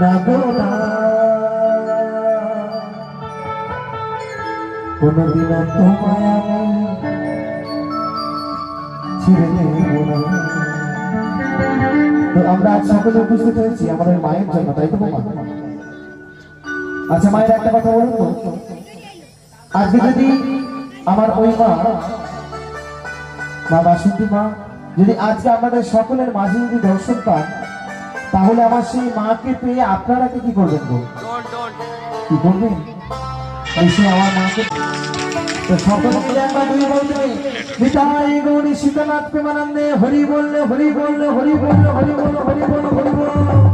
না তো আমরা আজ সকলে উপস্থিত হয়েছি আমাদের মায়ের জন্য, তাই তো মা আচ্ছা মায়ের একটা কথা বলুন তো। আজকে যদি আমার ওই মা মা বাসন্তী মা, যদি আজকে আমাদের সকলের মাঝে যদি দর্শন পান তাহলে আমার সেই মাকে পেয়ে আপনারা কি করবেন কি করবেন? এসে আমার মাকে সীতানাথ প্রেমানন্দে হরি বললে হরি বললে হরি বললে হরি বললে হরি বললে হরি বল